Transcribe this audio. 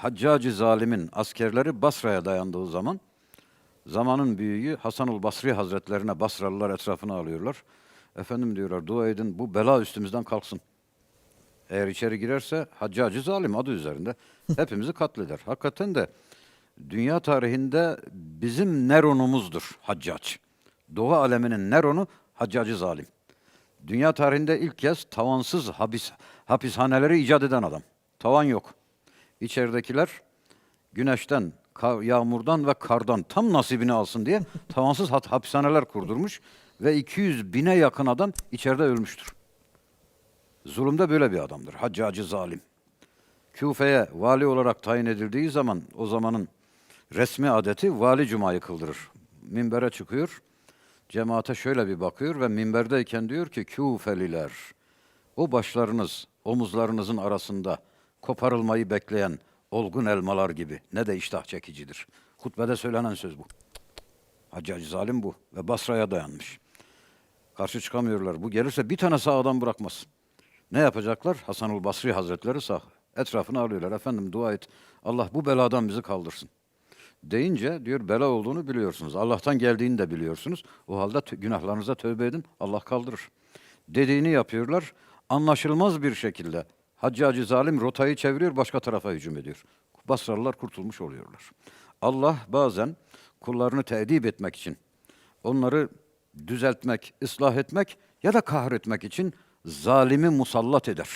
Haccacı zalimin askerleri Basra'ya dayandığı zaman zamanın büyüğü Hasanul Basri Hazretlerine Basralılar etrafına alıyorlar. Efendim diyorlar dua edin bu bela üstümüzden kalksın. Eğer içeri girerse Haccacı zalim adı üzerinde hepimizi katleder. Hakikaten de dünya tarihinde bizim Neron'umuzdur Haccac. Doğu aleminin Neron'u Haccacı zalim. Dünya tarihinde ilk kez tavansız hapis, hapishaneleri icat eden adam. Tavan yok. İçeridekiler güneşten, yağmurdan ve kardan tam nasibini alsın diye tavansız hapishaneler kurdurmuş ve 200 bine yakın adam içeride ölmüştür. Zulümde böyle bir adamdır. Haccacı zalim. Küfe'ye vali olarak tayin edildiği zaman o zamanın resmi adeti vali cumayı kıldırır. Minbere çıkıyor. Cemaate şöyle bir bakıyor ve minberdeyken diyor ki Küfeliler o başlarınız omuzlarınızın arasında koparılmayı bekleyen olgun elmalar gibi ne de iştah çekicidir. Hutbede söylenen söz bu. Haccacı zalim bu ve Basra'ya dayanmış. Karşı çıkamıyorlar. Bu gelirse bir tane sağdan bırakmaz. Ne yapacaklar? Hasanul Basri Hazretleri sağ. Etrafını alıyorlar. Efendim dua et. Allah bu beladan bizi kaldırsın. Deyince diyor bela olduğunu biliyorsunuz. Allah'tan geldiğini de biliyorsunuz. O halde günahlarınıza tövbe edin. Allah kaldırır. Dediğini yapıyorlar. Anlaşılmaz bir şekilde Haccacı zalim rotayı çeviriyor, başka tarafa hücum ediyor. Basralılar kurtulmuş oluyorlar. Allah bazen kullarını teedip etmek için, onları düzeltmek, ıslah etmek ya da kahretmek için zalimi musallat eder.